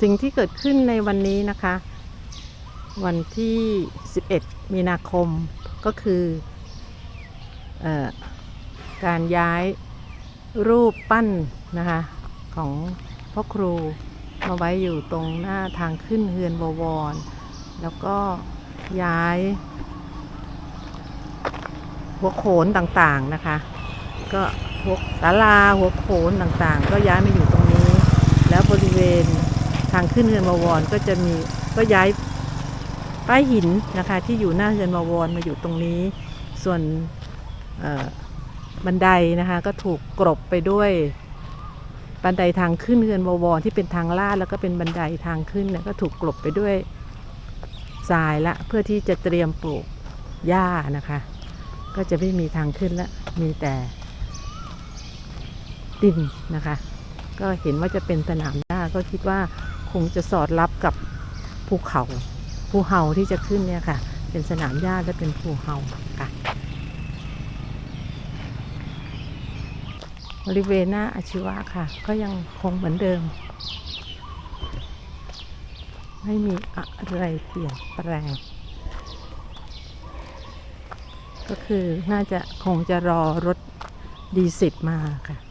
สิ่งที่เกิดขึ้นในวันนี้นะคะ วันที่ 11 มีนาคมก็คืออการย้ายรูปปั้นนะคะ ของพ่อครูมาไว้อยู่ตรงหน้าทางขึ้นเฮือนบวร แล้วก็ย้าย หัวโขนต่างๆนะคะ ก็หัวศาลาหัวโขนต่างๆ ก็ย้ายมาอยู่ตรงนี้ แล้วบริเวณางขึ้นเฮือนบวรก็จะมีก็ย้ายป้ายหินนะคะที่อยู่หน้าเฮือนบวรมาอยู่ตรงนี้ ส่วนบันไดนะคะก็ถูกกรบไปด้วยบันไดทางขึ้นเฮือนบวรที่เป็นทางลาดแล้วก็เป็นบันไดทางขึ้นเนี่ยก็ถูกกลบไปด้วยทรายละเพื่อที่จะเตรียมปลูกหญ้านะคะ ก็จะไม่มีทางขึ้นละมีแต่ดินนะคะ ก็เห็นว่าจะเป็นสนามหญ้าก็คิดว่า คงจะสอดรับกับภูเขาภูเฮาที่จะขึ้นเนี่ยค่ะ เป็นสนามหญ้าและเป็นภูเฮาค่ะ บริเวณหน้าอาชีวะค่ะ ก็ยังคงเหมือนเดิม ไม่มีอะไรเปลี่ยนแปลง ก็คือน่าจะคงจะรอรถดีสิบมาค่ะ